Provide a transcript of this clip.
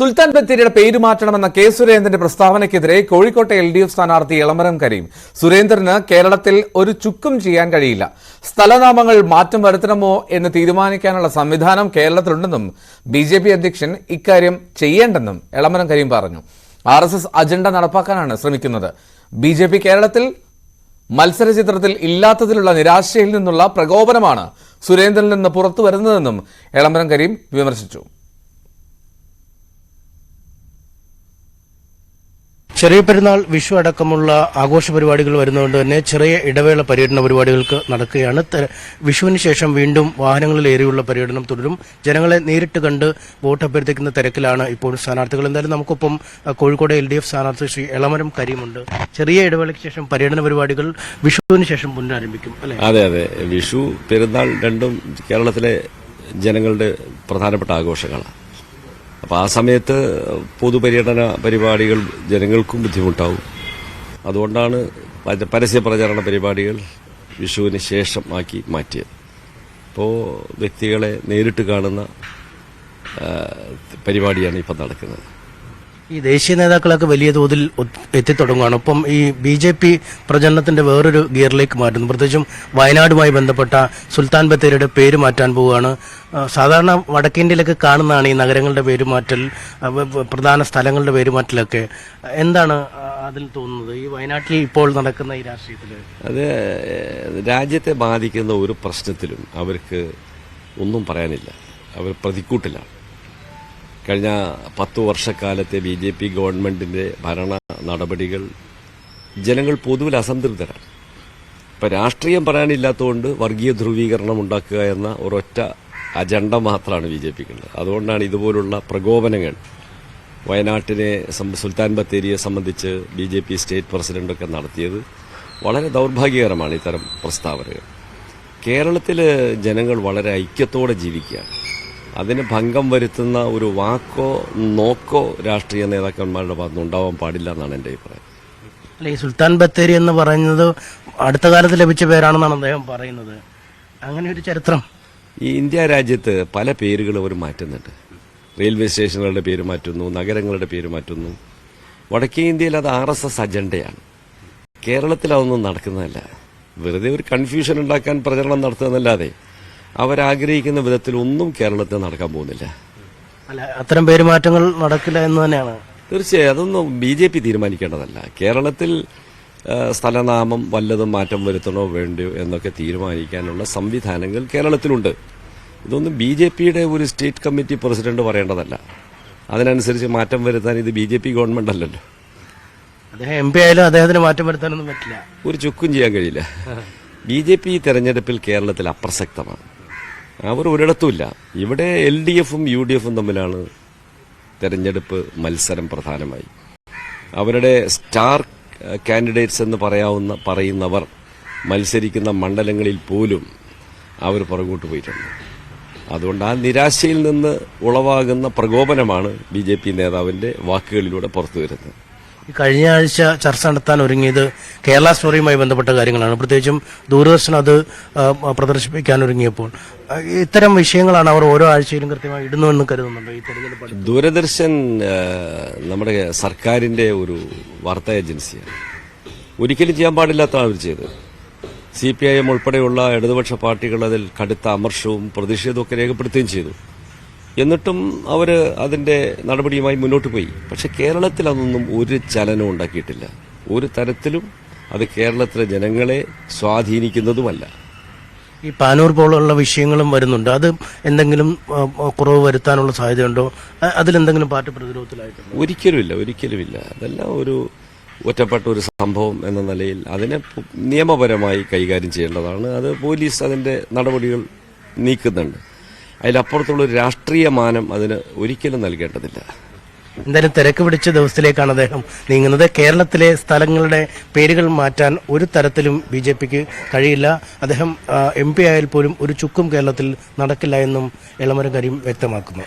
സുൽത്താൻ ബത്തേരിയുടെ പേര് മാറ്റണമെന്ന കെ സുരേന്ദ്രന്റെ പ്രസ്താവനയ്ക്കെതിരെ കോഴിക്കോട്ടെ എൽ ഡി എഫ് സ്ഥാനാർത്ഥി എളമരം കരീം. സുരേന്ദ്രന് കേരളത്തിൽ ഒരു ചുക്കും ചെയ്യാൻ കഴിയില്ല. സ്ഥലനാമങ്ങൾ മാറ്റം വരുത്തണമോ എന്ന് തീരുമാനിക്കാനുള്ള സംവിധാനം കേരളത്തിലുണ്ടെന്നും ബി ജെ പി അധ്യക്ഷൻ ഇക്കാര്യം ചെയ്യേണ്ടെന്നും ഇളമരം കരീം പറഞ്ഞു. ആർ എസ് എസ് അജണ്ട നടപ്പാക്കാനാണ് ശ്രമിക്കുന്നത്. ബി ജെ പി കേരളത്തിൽ മത്സരചിത്രത്തിൽ ഇല്ലാത്തതിലുള്ള നിരാശയിൽ നിന്നുള്ള പ്രകോപനമാണ് സുരേന്ദ്രനിൽ നിന്ന് പുറത്തു വരുന്നതെന്നും ഇളമരം കരീം വിമർശിച്ചു. ചെറിയ പെരുന്നാൾ വിഷു അടക്കമുള്ള ആഘോഷ പരിപാടികൾ വരുന്നതുകൊണ്ട് തന്നെ ചെറിയ ഇടവേള പര്യടന പരിപാടികൾക്ക് നടക്കുകയാണ്. വിഷുവിന് ശേഷം വീണ്ടും വാഹനങ്ങളിലേറിയുള്ള പര്യടനം തുടരും. ജനങ്ങളെ നേരിട്ട് കണ്ട് വോട്ട് അഭ്യർത്ഥിക്കുന്ന തിരക്കിലാണ് ഇപ്പോൾ സ്ഥാനാർത്ഥികൾ. എന്തായാലും നമുക്കൊപ്പം കോഴിക്കോട് എൽ ഡി എഫ് സ്ഥാനാർത്ഥി ശ്രീ എളമരം കരീമുണ്ട്. ചെറിയ ഇടവേളയ്ക്ക് ശേഷം പര്യടന പരിപാടികൾ വിഷുവിന് ശേഷം പുനരാരംഭിക്കും അല്ലെ? അതെ അതെ. വിഷു പെരുന്നാൾ രണ്ടും കേരളത്തിലെ ജനങ്ങളുടെ പ്രധാനപ്പെട്ട ആഘോഷങ്ങളാണ്. അപ്പോൾ ആ സമയത്ത് പൊതുപര്യടന പരിപാടികൾ ജനങ്ങൾക്കും ബുദ്ധിമുട്ടാവും. അതുകൊണ്ടാണ് പരസ്യ പ്രചരണ പരിപാടികൾ വിഷുവിന് ശേഷം ആക്കി മാറ്റിയത്. ഇപ്പോൾ വ്യക്തികളെ നേരിട്ട് കാണുന്ന പരിപാടിയാണ് ഇപ്പം നടക്കുന്നത്. ഈ ദേശീയ നേതാക്കളൊക്കെ വലിയ തോതിൽ എത്തിത്തുടങ്ങുകയാണ്. ഒപ്പം ഈ ബി ജെ പി പ്രചരണത്തിന്റെ വേറൊരു ഗിയറിലേക്ക് മാറ്റുന്നു. പ്രത്യേകിച്ചും വയനാടുമായി ബന്ധപ്പെട്ട സുൽത്താൻ ബത്തേരിയുടെ പേര് മാറ്റാൻ പോവുകയാണ്. സാധാരണ വടക്കേന്ത്യയിലൊക്കെ കാണുന്നതാണ് ഈ നഗരങ്ങളുടെ വ- വ- പ്രധാന സ്ഥലങ്ങളുടെ പേരുമാറ്റലൊക്കെ എന്താണ് അതിൽ തോന്നുന്നത്? ഈ വയനാട്ടിൽ ഇപ്പോൾ നടക്കുന്ന ഈ രാഷ്ട്രീയത്തിൽ അത് രാജ്യത്തെ ബാധിക്കുന്ന ഒരു പ്രശ്നത്തിലും അവർക്ക് ഒന്നും പറയാനില്ല. അവർ പ്രതിക്കൂട്ടിലാണ്. കഴിഞ്ഞ പത്തു വർഷക്കാലത്തെ ബി ജെ പി ഗവൺമെന്റിന്റെ ഭരണ നടപടികൾ ജനങ്ങൾ പൊതുവിൽ അസംതൃപ്തരാണ്. ഇപ്പൊ രാഷ്ട്രീയം പറയാനില്ലാത്തതുകൊണ്ട് വർഗീയ ധ്രുവീകരണം ഉണ്ടാക്കുക എന്ന ഒരൊറ്റ അജണ്ട മാത്രമാണ് ബി ജെ പിക്കുള്ളത്. അതുകൊണ്ടാണ് ഇതുപോലുള്ള പ്രകോപനങ്ങൾ വയനാട്ടിനെ സുൽത്താൻ ബത്തേരിയെ സംബന്ധിച്ച് ബി ജെ പി സ്റ്റേറ്റ് പ്രസിഡന്റൊക്കെ നടത്തിയത് വളരെ ദൗർഭാഗ്യകരമാണ് ഇത്തരം പ്രസ്താവനകൾ. കേരളത്തിൽ ജനങ്ങൾ വളരെ ഐക്യത്തോടെ ജീവിക്കുകയാണ്. അതിന് ഭംഗം വരുത്തുന്ന ഒരു വാക്കോ നോക്കോ രാഷ്ട്രീയ നേതാക്കന്മാരുടെ ഭാഗത്തുനിന്ന് ഉണ്ടാവാൻ പാടില്ല എന്നാണ് എന്റെ അഭിപ്രായം. അല്ല ഈ സുൽത്താൻ ബത്തേരി എന്ന് പറയുന്നത് അടുത്ത കാലത്ത് ലഭിച്ച പേരാണെന്നാണ് അദ്ദേഹം പറയുന്നത്. അങ്ങനെ ഒരു ചരിത്രം. ഈ ഇന്ത്യ രാജ്യത്ത് പല പേരുകൾ അവർ മാറ്റുന്നുണ്ട്. റെയിൽവേ സ്റ്റേഷനുകളുടെ പേര് മാറ്റുന്നു നഗരങ്ങളുടെ പേര് മാറ്റുന്നു. വടക്കേ ഇന്ത്യയിൽ അത് ആർ എസ് എസ് അജണ്ടയാണ്. കേരളത്തിൽ അതൊന്നും നടക്കുന്നതല്ല. വെറുതെ ഒരു കൺഫ്യൂഷൻ ഉണ്ടാക്കാൻ പ്രചരണം നടത്തുന്നതല്ലാതെ അവരാഗ്രഹിക്കുന്ന വിധത്തിൽ ഒന്നും കേരളത്തിൽ നടക്കാൻ പോകുന്നില്ല. അല്ല അത്തരം പെരുമാറ്റങ്ങൾ നടക്കില്ല എന്ന് തന്നെയാണ്. തീർച്ചയായും അതൊന്നും ബി ജെ പി തീരുമാനിക്കേണ്ടതല്ല. കേരളത്തിൽ സ്ഥലനാമം വല്ലതും മാറ്റം വരുത്തണോ വേണ്ടയോ എന്നൊക്കെ തീരുമാനിക്കാനുള്ള സംവിധാനങ്ങൾ കേരളത്തിലുണ്ട്. ഇതൊന്നും ബി ജെ പിയുടെ ഒരു സ്റ്റേറ്റ് കമ്മിറ്റി പ്രസിഡന്റ് പറയേണ്ടതല്ല. അതിനനുസരിച്ച് മാറ്റം വരുത്താൻ ഇത് ബി ജെ പി ഗവൺമെന്റ് അല്ലല്ലോ. അദ്ദേഹം എം പി ആയാലും അദ്ദേഹത്തിന് മാറ്റം വരുത്താനൊന്നും പറ്റില്ല. ഒരു ചുക്കും ചെയ്യാൻ കഴിയില്ല. ബി ജെ പി തെരഞ്ഞെടുപ്പിൽ കേരളത്തിൽ അപ്രസക്തമാണ്. അവർ ഒരിടത്തുമില്ല. ഇവിടെ എൽ ഡി എഫും യു ഡി എഫും തമ്മിലാണ് തെരഞ്ഞെടുപ്പ് മത്സരം പ്രധാനമായി. അവരുടെ സ്റ്റാർ കാൻഡിഡേറ്റ്സ് എന്ന് പറയാവുന്ന പറയുന്നവർ മത്സരിക്കുന്ന മണ്ഡലങ്ങളിൽ പോലും അവർ പുറകോട്ട് പോയിട്ടുണ്ട്. അതുകൊണ്ട് ആ നിരാശയിൽ നിന്ന് ഉളവാകുന്ന പ്രകോപനമാണ് ബി ജെ പി വാക്കുകളിലൂടെ പുറത്തു വരുന്നത്. ഈ കഴിഞ്ഞ ആഴ്ച ചർച്ച നടത്താൻ ഒരുങ്ങിയത് കേരള സ്റ്റോറിയുമായി ബന്ധപ്പെട്ട കാര്യങ്ങളാണ്. പ്രത്യേകിച്ചും ദൂരദർശൻ അത് പ്രദർശിപ്പിക്കാൻ ഒരുങ്ങിയപ്പോൾ. ഇത്തരം വിഷയങ്ങളാണ് അവർ ഓരോ ആഴ്ചയിലും കൃത്യമായി ഇടുന്നുവെന്ന് കരുതുന്നുണ്ട് ഈ തെരഞ്ഞെടുപ്പ് ദൂരദർശൻ നമ്മുടെ സർക്കാരിന്റെ ഒരു വാർത്താ ഏജൻസിയാണ്. ഒരിക്കലും ചെയ്യാൻ പാടില്ലാത്തതാണ് അവർ ചെയ്തത്. സി പി ഐ എം ഉൾപ്പെടെയുള്ള ഇടതുപക്ഷ പാർട്ടികൾ അതിൽ കടുത്ത അമർഷവും പ്രതിഷേധവും ഒക്കെ രേഖപ്പെടുത്തുകയും ചെയ്തു. എന്നിട്ടും അവർ അതിന്റെ നടപടിയുമായി മുന്നോട്ട് പോയി. പക്ഷെ കേരളത്തിൽ അതൊന്നും ഒരു ചലനവും ഉണ്ടാക്കിയിട്ടില്ല. ഒരു തരത്തിലും അത് കേരളത്തിലെ ജനങ്ങളെ സ്വാധീനിക്കുന്നതുമല്ല. ഈ പാനൂർ പോലുള്ള വിഷയങ്ങളും വരുന്നുണ്ട്. അത് എന്തെങ്കിലും കുറവ് വരുത്താനുള്ള സാധ്യതയുണ്ടോ? അതിലെന്തെങ്കിലും പാർട്ടി പ്രതിരോധത്തിലായിട്ട് ഒരിക്കലുമില്ല ഒരിക്കലുമില്ല. അതെല്ലാം ഒരു ഒറ്റപ്പെട്ട ഒരു സംഭവം എന്ന നിലയിൽ അതിനെ നിയമപരമായി കൈകാര്യം ചെയ്യേണ്ടതാണ്. അത് പോലീസ് അതിന്റെ നടപടികൾ നീക്കുന്നുണ്ട്. അതിലപ്പുറത്തുള്ള ഒരു രാഷ്ട്രീയ മാനം അതിന് ഒരിക്കലും നൽകേണ്ടതില്ല. എന്തായാലും തിരക്ക് പിടിച്ച ദിവസത്തിലേക്കാണ് അദ്ദേഹം നീങ്ങുന്നത്. കേരളത്തിലെ സ്ഥലങ്ങളുടെ പേരുകൾ മാറ്റാൻ ഒരു തരത്തിലും ബി ജെ പിക്ക് കഴിയില്ല. അദ്ദേഹം എം പി ആയാൽ പോലും ഒരു ചുക്കും കേരളത്തിൽ നടക്കില്ല എന്നും എളമരം കരീം വ്യക്തമാക്കുന്നു.